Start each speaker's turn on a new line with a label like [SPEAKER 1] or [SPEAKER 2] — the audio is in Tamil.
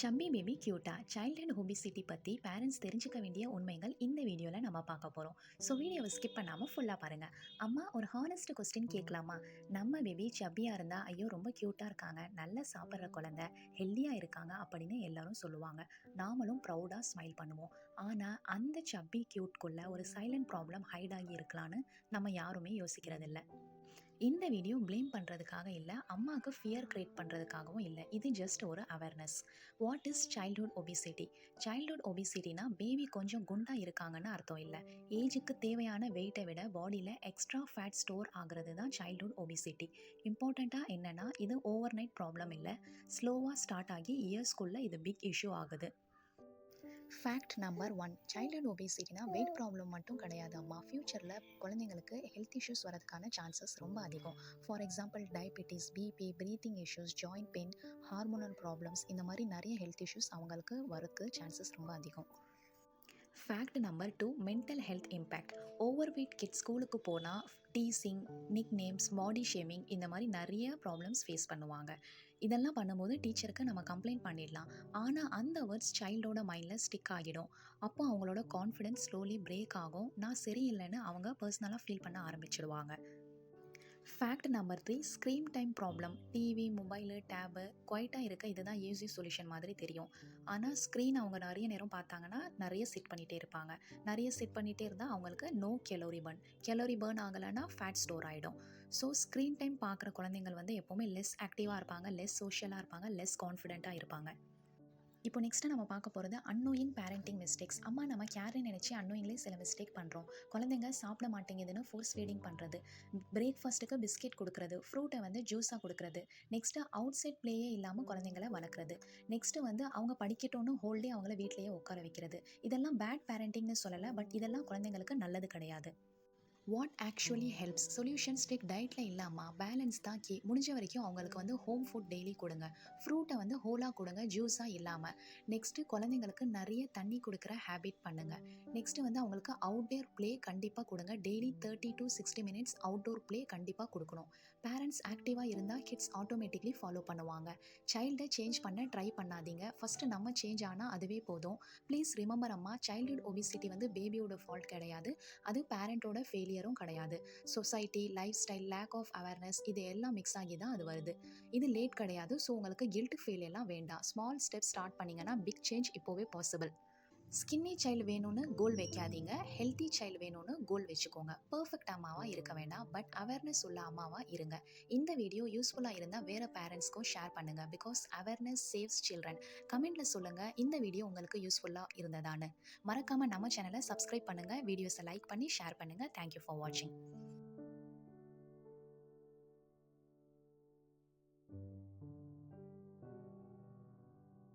[SPEAKER 1] சம்பி பேபி க்யூட்டா? சைல்ட்ஹுட் ஒபிசிட்டி பற்றி பேரண்ட்ஸ் தெரிஞ்சுக்க வேண்டிய உண்மைகள் இந்த வீடியோவில் நம்ம பார்க்க போகிறோம் ஸோ வீடியோவை ஸ்கிப் பண்ணாமல் ஃபுல்லாக பாருங்கள் அம்மா ஒரு ஹானஸ்ட் கொஸ்டின் கேட்கலாமா? நம்ம பேபி சப்பியாக இருந்தால் ஐயோ ரொம்ப க்யூட்டாக இருக்காங்க. நல்லா சாப்பிட்ற குழந்த ஹெல்த்தியாக இருக்காங்க அப்படின்னு எல்லாரும் சொல்லுவாங்க. நாமளும் ப்ரௌடாக ஸ்மைல் பண்ணுவோம். ஆனால் அந்த சப்பி க்யூட்குள்ளே ஒரு சைலண்ட் ப்ராப்ளம் ஹைட் ஆகி இருக்கலான்னு நம்ம யாருமே யோசிக்கிறதில்ல. இந்த வீடியோ ப்ளேம் பண்ணுறதுக்காக இல்லை அம்மாவுக்கு ஃபியர் க்ரியேட் பண்ணுறதுக்காகவும் இல்லை. இது ஜஸ்ட் ஒரு awareness what is childhood obesity childhood ஒபிசிட்டினா baby கொஞ்சம் குண்டாக இருக்காங்கன்னு அர்த்தம் இல்லை. ஏஜுக்கு தேவையான வெயிட்டை விட பாடியில் எக்ஸ்ட்ரா ஃபேட் ஸ்டோர் ஆகிறது தான் சைல்ட்ஹுட் ஒபிசிட்டி இம்பார்ட்டண்ட்டாக என்னென்னா இது ஓவர் நைட் ப்ராப்ளம் இல்லை ஸ்லோவாக ஸ்டார்ட் ஆகி இயர்ஸ்குள்ளே இது பிக் இஷ்யூ ஆகுது. ஃபேக்ட் நம்பர் ஒன் சைல்டுஹுட் ஒபிசிட்டினா வெயிட் ப்ராப்ளம் மட்டும் கிடையாது அம்மா. ஃப்யூச்சரில் குழந்தைங்களுக்கு ஹெல்த் இஷ்யூஸ் வரதுக்கான சான்சஸ் ரொம்ப அதிகம். For example diabetes BP breathing issues joint pain hormonal problems இந்த மாதிரி நிறைய ஹெல்த் இஷ்யூஸ் அவங்களுக்கு வரதுக்கு சான்சஸ் ரொம்ப அதிகம். Fact number two mental health impact overweight kids ஸ்கூலுக்கு போனால் teasing nicknames body shaming இந்த மாதிரி நிறைய ப்ராப்ளம்ஸ் ஃபேஸ் பண்ணுவாங்க. இதெல்லாம் பண்ணும்போது டீச்சருக்கு நம்ம கம்ப்ளைண்ட் பண்ணிடலாம். ஆனால் அந்த வேர்ட்ஸ் சைல்டோட மைண்டில் ஸ்டிக் ஆகிடும். அப்போ அவங்களோட கான்ஃபிடென்ஸ் ஸ்லோலி பிரேக் ஆகும். நான் சரியில்லைன்னு அவங்க பர்சனலாக ஃபீல் பண்ண ஆரம்பிச்சிடுவாங்க. Fact number three screen time problem TV mobile tab குவைட்டாக இருக்க இதுதான் ஈஸி சொல்யூஷன் மாதிரி தெரியும். ஆனால் ஸ்க்ரீன் அவங்க நிறைய நேரம் பார்த்தாங்கன்னா நிறைய செட் பண்ணிகிட்டே இருப்பாங்க. நிறைய செட் பண்ணிகிட்டே இருந்தால் அவங்களுக்கு no calorie burn calorie burn ஆகலைன்னா ஃபேட் ஸ்டோர் ஆகிடும் ஸோ ஸ்க்ரீன் டைம் பார்க்குற குழந்தைங்கள் வந்து எப்போவுமே லெஸ் ஆக்டிவாக இருப்பாங்க லெஸ் சோஷியலாக இருப்பாங்க லெஸ் கான்ஃபிடென்ட்டாக இருப்பாங்க. இப்போ நெக்ஸ்ட்டு நம்ம பார்க்க போகிறது அன்னோயிங் பேரண்டிங் மிஸ்டேக்ஸ் அம்மா நம்ம கேரை நினச்சி அன்னோயிங்லேயே சில மிஸ்டேக் பண்ணுறோம் குழந்தைங்க சாப்பிட மாட்டேங்குதுன்னு ஃபோர்ஸ் ஃபீடிங் பண்ணுறது பிரேக்ஃபாஸ்ட்டுக்கு பிஸ்கெட் கொடுக்குறது ஃப்ரூட்டை வந்து ஜூஸாக கொடுக்குறது. நெக்ஸ்ட்டு அவுட் சைட் ப்ளேயே இல்லாமல் குழந்தைங்கள வளர்க்குறது. நெக்ஸ்ட்டு வந்து அவங்க படிக்கட்டும்னு ஹோல்டே அவங்கள வீட்லேயே உட்கார வைக்கிறது. இதெல்லாம் பேட் பேரண்டிங்னு சொல்லலை பட் இதெல்லாம் குழந்தைங்களுக்கு நல்லது கிடையாது. What actually helps solution stick டயட்டில் இல்லாமல் பேலன்ஸ் தான் கீ முடிஞ்ச வரைக்கும் அவங்களுக்கு வந்து ஹோம் ஃபுட் டெய்லி கொடுங்க. ஃப்ரூட்டை வந்து ஹோலாக கொடுங்க ஜூஸாக இல்லாமல் நெக்ஸ்ட்டு குழந்தைங்களுக்கு நிறைய தண்ணி கொடுக்குற ஹேபிட் பண்ணுங்கள் நெக்ஸ்ட்டு வந்து அவங்களுக்கு அவுட்டோர் ப்ளே கண்டிப்பாக கொடுங்க. Daily thirty to sixty minutes outdoor play கண்டிப்பாக கொடுக்கணும். பேரண்ட்ஸ் ஆக்டிவாக இருந்தால் கிட்ஸ் ஆட்டோமேட்டிக்லி ஃபாலோ பண்ணுவாங்க. சைல்டை சேஞ்ச் பண்ண ட்ரை பண்ணாதீங்க. ஃபஸ்ட்டு நம்ம சேஞ்ச் ஆனால் அதுவே போதும். ப்ளீஸ் ரிமெம்பர் அம்மா சைல்டுஹுட் ஒபிசிட்டி வந்து பேபியோட ஃபால்ட் கிடையாது. அது பேரண்ட்டோட ஃபெயிலியரும் கிடையாது society lifestyle lack of awareness இது எல்லாம் மிக்ஸ் ஆகி தான் அது வருது. இது லேட் கிடையாது. ஸோ உங்களுக்கு கில்ட் ஃபீல் எல்லாம் வேண்டாம். ஸ்மால் ஸ்டெப் ஸ்டார்ட் பண்ணிங்கன்னா பிக் சேஞ்ச் இப்போவே பாசிபிள் ஸ்கின்னி சைல்டு வேணும்னு கோல் வைக்காதீங்க. ஹெல்த்தி சைல்டு வேணும்னு கோல் வச்சுக்கோங்க. பர்ஃபெக்ட் அம்மாவாக இருக்க வேண்டாம். பட் அவேர்னஸ் உள்ள அம்மாவாக இருங்க. இந்த வீடியோ யூஸ்ஃபுல்லாக இருந்தால் வேறு பேரண்ட்ஸ்க்கும் ஷேர் பண்ணுங்கள் பிகாஸ் அவேர்னஸ் சேவ்ஸ் சில்ட்ரன் கமெண்ட்டில் சொல்லுங்கள் இந்த வீடியோ உங்களுக்கு யூஸ்ஃபுல்லாக இருந்ததான்னு. மறக்காமல் நம்ம சேனலை சப்ஸ்கிரைப் பண்ணுங்கள் வீடியோஸை லைக் பண்ணி ஷேர் பண்ணுங்கள் தேங்க்யூ ஃபார் வாட்சிங்